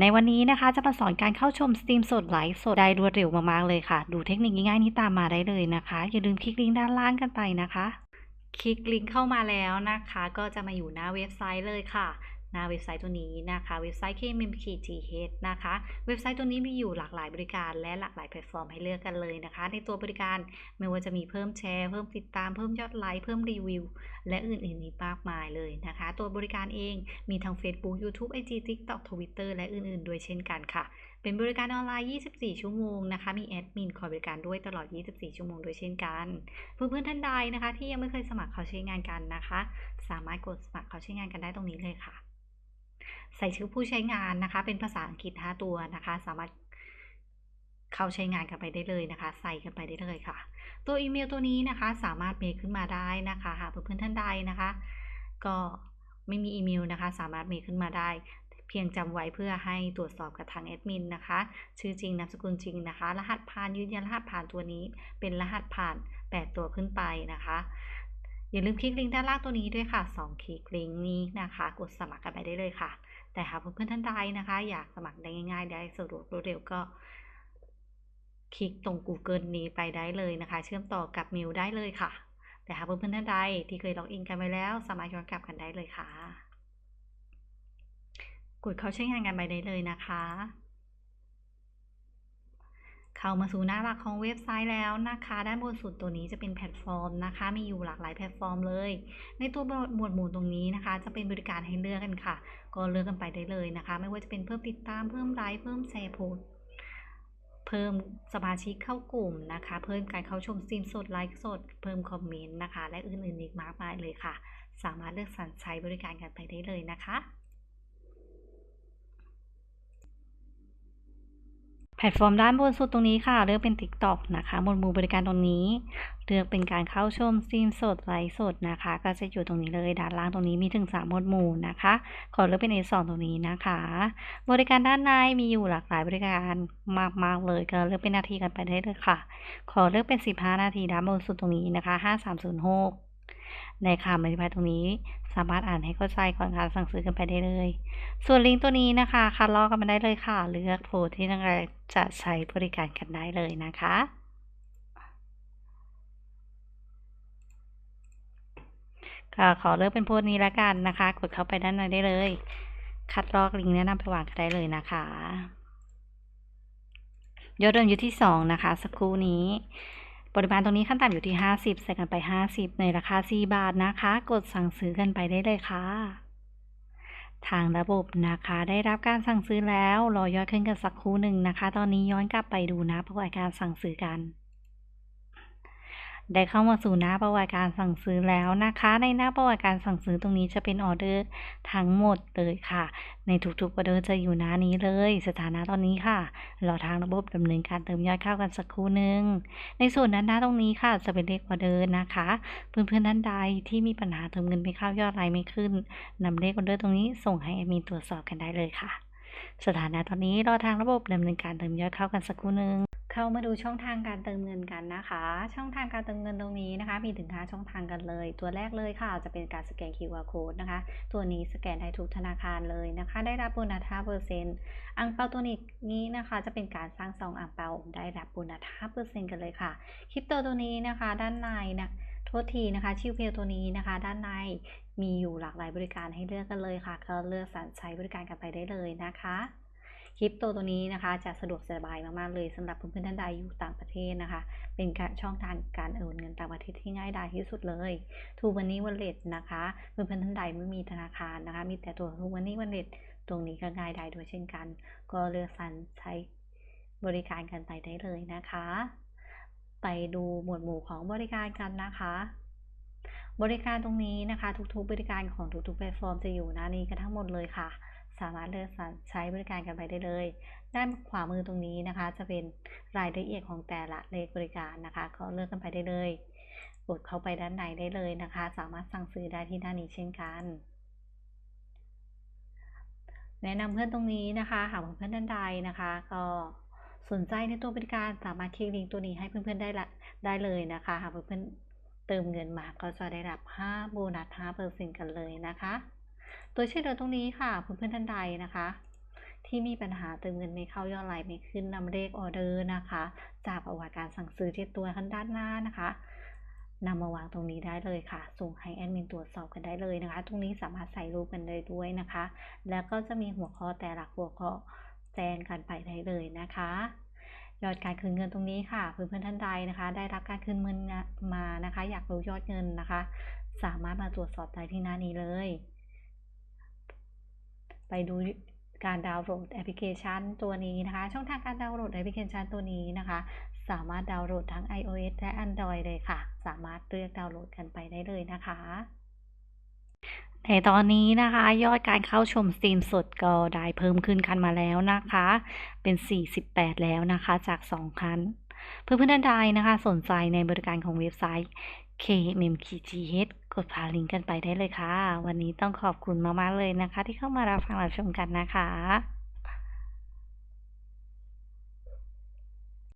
ในวันนี้นะคะจะมาสอนการเข้าชมสตรีมสดไลฟ์สดได้รวดเร็วมากๆเลยค่ะ ดูเทคนิคง่ายๆนี้ตามมาได้เลยนะคะ อย่าลืมคลิกลิงก์ด้านล่างกันไปนะคะ คลิกลิงก์เข้ามาแล้วนะคะ ก็จะมาอยู่หน้าเว็บไซต์เลยค่ะ น้าเว็บไซต์ตัวนี้นะคะ เว็บไซต์ KMMKTH นะคะ เว็บไซต์ตัวนี้มีอยู่หลากหลายบริการและหลากหลายแพลตฟอร์มให้เลือกกันเลยนะคะ ในตัวบริการไม่ว่าจะมีเพิ่มแชร์ เพิ่มติดตาม เพิ่มยอดไลค์ เพิ่มรีวิว และอื่นๆอีกมากมายเลยนะคะ ตัวบริการเองมีทั้ง Facebook YouTube IG TikTok Twitter และอื่นๆ ด้วยเช่นกันค่ะเป็นบริการออนไลน์ 24 ชั่วโมงนะคะ มีแอดมินคอยบริการด้วยตลอด 24 ชั่วโมงด้วยเช่นกัน เพื่อนๆท่านใดนะคะ ที่ยังไม่เคยสมัครเขาใช้งานกันนะคะ สามารถกดสมัครเขาใช้งานกันได้ตรงนี้เลยค่ะ ใส่ชื่อผู้ใช้งานนะคะ เป็นภาษาอังกฤษ5ตัวนะคะ สามารถเข้าใช้งานกันไปได้เลยนะคะ ใส่กันไปได้เลยค่ะ ตัวอีเมลตัวนี้นะคะสามารถเมคขึ้นมาได้นะคะหากเพื่อนๆท่านใดนะคะ ก็ไม่มีอีเมลนะคะ สามารถเมคขึ้นมาได้ เพียงจำไว้เพื่อให้ตรวจสอบกับทางแอดมินนะคะ ชื่อจริงนามสกุลจริงนะคะ รหัสผ่านยืนยันรหัสผ่านตัวนี้ เป็นรหัสผ่าน 8 ตัวขึ้นไปนะคะอย่าลืมคลิกลิงก์ด้านล่างตัวนี้ด้วยค่ะ 2 คลิกลิงก์นี้นะคะ กดสมัครกันไปได้เลยค่ะ แต่หากเพื่อนๆท่านใดนะคะ อยากสมัครได้ง่ายๆ ได้สะดวกรวดเร็วก็ คลิกตรง Google นี้ไปได้เลยนะคะ เชื่อมต่อกับมิวได้เลยค่ะ แต่หากเพื่อนๆท่านใดที่เคยล็อกอินกันไปแล้ว สามารถย้อนกลับกันได้เลยค่ะ กดเข้าใช้งานกันไปได้เลยนะคะ เข้ามาสู่หน้าหลักของเว็บไซต์แล้วนะคะ ด้านบนสุดตัวนี้จะเป็นแพลตฟอร์มนะคะ มีอยู่หลากหลายแพลตฟอร์มเลย ในตัวหมวดหมู่ตรงนี้นะคะ จะเป็นบริการให้เลือกกันค่ะ ก็เลือกกันไปได้เลยนะคะ ไม่ว่าจะเป็นเพิ่มติดตาม เพิ่มไลค์ เพิ่มแชร์โพสเพิ่มสมาชิกเข้ากลุ่มนะคะ เพิ่มการเข้าชมสตรีมสดไลฟ์สด เพิ่มคอมเมนต์นะคะ และอื่นๆอีกมากมายเลยค่ะ สามารถเลือกสรรใช้บริการกันไปได้เลยนะคะ แพลตฟอร์มด้านบนสุดตรงนี้ค่ะ เลือกเป็น TikTok นะคะหมวดหมู่บริการตรงนี้ เลือกเป็นการเข้าชมสตรีมสดไลฟ์สดนะคะ ก็จะอยู่ตรงนี้เลยด้านล่างตรงนี้มีถึง3หมวดหมู่นะคะ ขอเลือกเป็น A2 ตรงนี้นะคะ บริการด้านในมีอยู่หลากหลายบริการมากๆเลยก็เลือกเป็นนาทีกันไปได้เลยค่ะ ขอเลือกเป็น 15 นาทีด้านบนสุดตรงนี้นะคะ 5306 ในคำอธิบายตรงนี้ สามารถอ่านให้เข้าใจก่อนการสั่งซื้อกันไปได้เลย ส่วนลิงก์ตัวนี้นะคะคัดลอกกันมาได้เลยค่ะ เลือกโพสที่ต้องการจะใช้บริการกันได้เลยนะคะก็ขอเลือกเป็นโพสนี้แล้วกันนะคะ กดเข้าไปด้านในได้เลย คัดลอกลิงก์แนะนำไปวางกันได้เลยนะคะยอดเดิมอยู่ที่ 2 นะคะ สักครู่นี้ ปริมาณตรงนี้ขั้นต่ำอยู่ที่ 50 ใส่กันไป 50 ในราคา 4 บาทนะคะ กดสั่งซื้อกันไปได้เลยค่ะ ทางระบบนะคะ ได้รับการสั่งซื้อแล้ว รอยอดขึ้นกันสักครู่หนึ่งนะคะ ตอนนี้ย้อนกลับไปดูนะประวัติการสั่งซื้อกัน ได้เข้ามาสู่หน้าประวัติการสั่งซื้อแล้วนะคะ ในหน้าประวัติการสั่งซื้อตรงนี้จะเป็นออเดอร์ทั้งหมดเลยค่ะ ในทุกๆออเดอร์จะอยู่หน้านี้เลย สถานะตอนนี้ค่ะรอทางระบบดำเนินการเติมยอดเข้ากันสักครู่หนึ่งในส่วนด้านหน้าตรงนี้ค่ะ จะเป็นเลขออเดอร์นะคะ เพื่อนๆท่านใดที่มีปัญหาเติมเงินไม่เข้ายอดไลน์ไม่ขึ้นนำเลขออเดอร์ตรงนี้ส่งให้แอดมินตรวจสอบกันได้เลยค่ะ สถานะตอนนี้รอทางระบบดำเนินการเติมยอดเข้ากันสักครู่หนึ่งเข้ามาดูช่องทางการเติมเงินกันนะคะ ช่องทางการเติมเงินตรงนี้นะคะ มีถึง 5 ช่องทางกันเลย ตัวแรกเลยค่ะ จะเป็นการสแกน QR code นะคะ ตัวนี้สแกนได้ทุกธนาคารเลยนะคะ ได้รับโบนัส5%อังเปาตัวนี้นี้นะคะ จะเป็นการสร้างซองอังเปาได้รับโบนัส5%กันเลยค่ะ คริปโตตัวนี้นะคะ ด้านในนะ ษทีนะคะ ชิวเพลตัวนี้นะคะ ด้านในมีอยู่หลากหลายบริการให้เลือกกันเลยค่ะ ก็เลือกสรรใช้บริการกันไปได้เลยนะคะคริปโตตัวนี้นะคะจะสะดวกสบายมาก ๆ เลยสำหรับเพื่อนๆท่านใดอยู่ต่างประเทศนะคะ เป็นการช่องทางการโอนเงินต่างประเทศที่ง่ายดายที่สุดเลยทูวันนี้วันเลทนะคะเพื่อนๆท่านใดไม่มีธนาคารนะคะ มีแต่ตัวทูวันนี้วันเลทตรงนี้ก็ง่ายดายด้วยเช่นกัน ก็เลือกสรรใช้บริการกันไปได้เลยนะคะ ไปดูหมวดหมู่ของบริการกันนะคะ บริการตรงนี้นะคะ ทุกๆ บริการของทุกๆแพลตฟอร์มจะอยู่หน้านี้กันทั้งหมดเลยค่ะ สามารถเลือกใช้บริการกันไปได้เลยด้านขวามือตรงนี้นะคะ จะเป็นรายละเอียดของแต่ละเลขบริการนะคะ ก็เลือกกันไปได้เลยกดเข้าไปด้านในได้เลยนะคะ สามารถสั่งซื้อได้ที่หน้านี้เช่นกัน แนะนำเพื่อนตรงนี้นะคะ หากเพื่อนท่านใดนะคะ ก็ สนใจในตัวบริการสามารถคลิกลิงก์ตัวนี้ให้เพื่อนๆได้ละได้เลยนะคะหากเพื่อนๆเติมเงินมาก็จะได้รับ 5 โบนัส 5%กันเลยนะคะตัวช่วยเหลือตรงนี้ค่ะเพื่อนๆท่านใดนะคะ ที่มีปัญหาเติมเงินไม่เข้ายอดไลน์ไม่ขึ้นนำเลขออเดอร์นะคะ จากประวัติการสั่งซื้อที่ตัวข้างด้านหน้านะคะนำมาวางตรงนี้ได้เลยค่ะ ส่งให้แอดมินตรวจสอบกันได้เลยนะคะ ตรงนี้สามารถใส่รูปกันได้ด้วยนะคะ แล้วก็จะมีหัวข้อแต่ละหัวข้อ แจ้งกันไปได้เลยนะคะ ยอดการคืนเงินตรงนี้ค่ะเพื่อนๆท่านใดนะคะ ได้รับการคืนเงินมานะคะ อยากรู้ยอดเงินนะคะ สามารถมาตรวจสอบได้ที่หน้านี้เลย ไปดูการดาวน์โหลดแอปพลิเคชันตัวนี้นะคะ ช่องทางการดาวน์โหลดแอปพลิเคชันตัวนี้นะคะ สามารถดาวน์โหลดทั้ง iOS และ Android เลยค่ะ สามารถเลือกดาวน์โหลดกันไปได้เลยนะคะ ในตอนนี้นะคะ ยอดการเข้าชมสตรีมสดก็ได้เพิ่มขึ้นคันมาแล้วนะคะ เป็น 48 แล้วนะคะจาก 2 คัน เพื่อนๆท่านใดนะคะ สนใจในบริการของเว็บไซต์ KMMKGH กดพาลิงก์กันไปได้เลยค่ะ วันนี้ต้องขอบคุณมาก ๆ เลยนะคะ ที่เข้ามารับฟังรับชมกันนะคะ